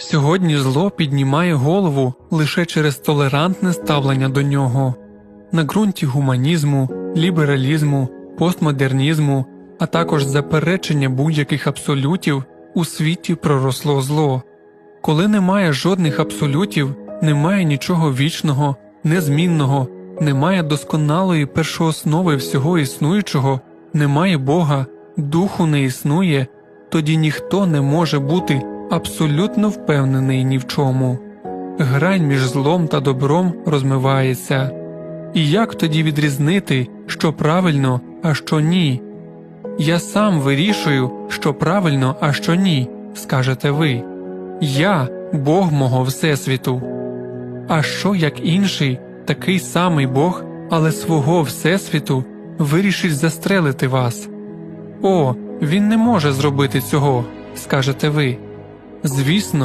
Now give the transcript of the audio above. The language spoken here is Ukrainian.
Сьогодні зло піднімає голову лише через толерантне ставлення до нього. На ґрунті гуманізму, лібералізму, постмодернізму, а також заперечення будь-яких абсолютів у світі проросло зло. Коли немає жодних абсолютів, немає нічого вічного, незмінного, немає досконалої першооснови всього існуючого, немає Бога, духу не існує, тоді ніхто не може бути абсолютно впевнений ні в чому. Грань між злом та добром розмивається. І як тоді відрізнити, що правильно, а що ні? Я сам вирішую, що правильно, а що ні, скажете ви. Я Бог мого Всесвіту. А що як інший, такий самий Бог, але свого Всесвіту, вирішить застрелити вас? О, він не може зробити цього, скажете ви. Звісно,